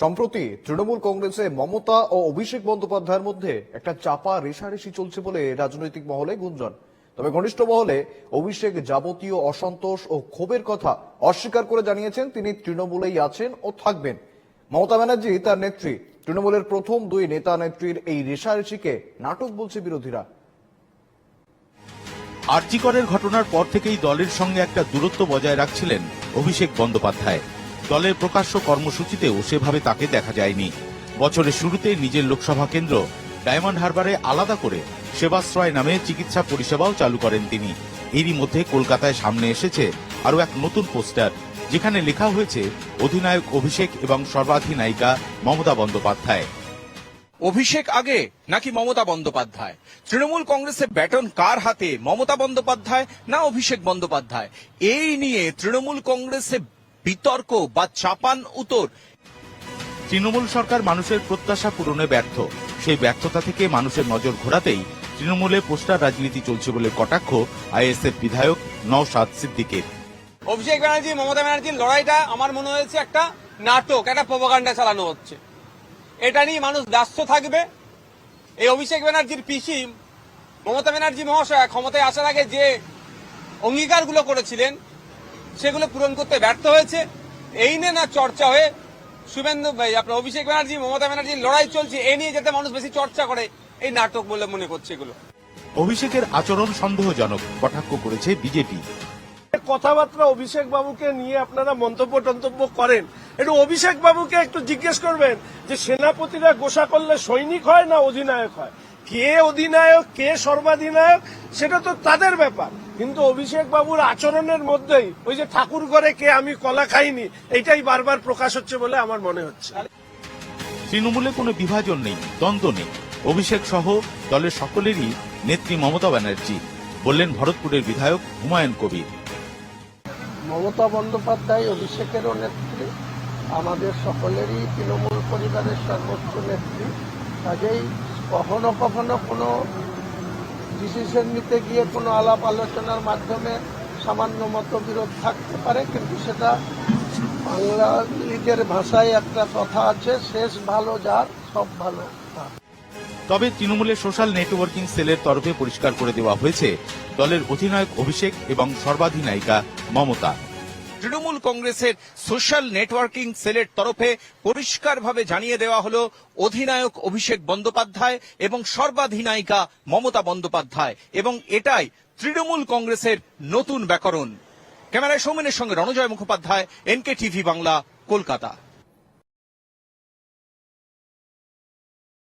সম্প্রতি তৃণমূল কংগ্রেসে মমতা ও অভিষেক বন্দ্যোপাধ্যায়ের মধ্যে একটা চাপা রেশারেশি চলছে বলে রাজনৈতিক মহলে গুঞ্জন। তবে ঘনিষ্ঠ মহলে অভিষেক যাবতীয় অসন্তোষ ও ক্ষোভের কথা অস্বীকার করে জানিয়েছেন তিনি তৃণমূলেই আছেন ও থাকবেন। মমতা ব্যানার্জি তার নেত্রী। তৃণমূলের প্রথম দুই নেতা নেত্রীর এই রেশারেশিকে নাটক বলছে বিরোধীরা। আরজিকরের ঘটনার পর থেকেই দলের সঙ্গে একটা দূরত্ব বজায় রাখছিলেন অভিষেক বন্দ্যোপাধ্যায়। দলের প্রকাশ্য কর্মসূচিতেও সেভাবে তাকে দেখা যায়নি। বছরের শুরুতে নিজের লোকসভা কেন্দ্র ডায়মন্ড হারবারে আলাদা করে সেবাশ্রয় নামে চিকিৎসা পরিষেবাও চালু করেন তিনি। এরই মধ্যে কলকাতায় সামনে এসেছে আরও এক নতুন পোস্টার, যেখানে লেখা হয়েছে, অধিনায়ক অভিষেক এবং সর্বাধিনায়িকা মমতা বন্দ্যোপাধ্যায়। অভিষেক আগে নাকি মমতা বন্দ্যোপাধ্যায়? তৃণমূল কংগ্রেসের ব্যাটন কার হাতে, মমতা বন্দ্যোপাধ্যায় না অভিষেক বন্দ্যোপাধ্যায়? এই নিয়ে তৃণমূল কংগ্রেসে বিতর্ক বা চাপান উত্তর তৃণমূল সরকার মানুষের প্রত্যাশা পূরণে ব্যর্থ। সেই ব্যর্থতা থেকে মানুষের নজর ঘোরাতেই তৃণমূলে পোস্টার রাজনীতি চলছে বলে কটাক্ষ আইএসএফ বিধায়ক নওশাদ সিদ্দিকের। অভিষেক ব্যানার্জি মমতা ব্যানার্জির লড়াইটা আমার মনে হয়েছে একটা নাটক একটা প্রপাগান্ডা চালানো হচ্ছে। এটা নিয়ে মানুষ ব্যস্ত থাকবে। এই অভিষেক ব্যানার্জির পিসি মমতা ব্যানার্জি মহাশয় ক্ষমতায় আসার আগে যে অঙ্গীকারগুলো করেছিলেন সেগুলো পূরণ করতে ব্যর্থ হয়েছে। এই নিয়ে না চর্চা হয়ে শুভেন্দু ভাই আপনার অভিষেক ব্যানার্জি মমতা ব্যানার্জির লড়াই চলছে এই নিয়ে যাতে মানুষ বেশি চর্চা করে এই নাটক বলে মনে করছে এগুলো। অভিষেকের আচরণ সন্দেহজনক কটাক্ষ করেছে বিজেপি। কথাবার্তা অভিষেক বাবুকে নিয়ে আপনারা মন্তব্য টন্তব্য করেন। একটু অভিষেক বাবুকে একটু জিজ্ঞেস করবেন যে সেনাপতিরা গোসা করলে সৈনিক হয় না অধিনায়ক হয়? কে অধিনায়ক কে সর্বাধিনায়ক সেটা তো তাদের ব্যাপার। কিন্তু অভিষেক বাবুর আচরণের মধ্যেই ওই যে ঠাকুর ঘরে কে আমি কলা খাইনি এটাই বারবার প্রকাশ হচ্ছে বলে আমার মনে হচ্ছে। তৃণমূলে কোনো বিভাজন নেই দ্বন্দ্ব নেই। অভিষেক সহ দলের সকলেরই নেত্রী মমতা ব্যানার্জি বললেন ভরতপুরের বিধায়ক হুমায়ুন কবির। মমতা বন্দ্যোপাধ্যায় অভিষেকেরও নেত্রী আমাদের সকলেরই তৃণমূল পরিবারের সর্বোচ্চ নেত্রী। কাজেই কখনো কখনো কোনো ডিসিশন নিতে গিয়ে কোনো আলাপ আলোচনার মাধ্যমে সামান্য মতবিরোধ থাকতে পারে, কিন্তু সেটা বাংলা লীগের ভাষায় একটা কথা আছে, শেষ ভালো যার, সব ভালো তবে তৃণমূলের সোশ্যাল নেটওয়ার্কিং সেলের তরফে পরিষ্কার করে দেওয়া হয়েছে, দলের অধিনায়ক অভিষেক এবং সর্বাধিনায়িকা মমতা। তৃণমূল কংগ্রেসের সোশ্যাল নেটওয়ার্কিং সেলের তরফে পরিষ্কারভাবে জানিয়ে দেওয়া হলো অধিনায়ক অভিষেক বন্দ্যোপাধ্যায় এবং সর্বাধিনায়িকা মমতা বন্দ্যোপাধ্যায় এবং এটাই তৃণমূল কংগ্রেসের নতুন ব্যাকরণ। ক্যামেরায় সৌমেনের সঙ্গে রণজয় মুখোপাধ্যায় এনকে টিভি বাংলা, কলকাতা।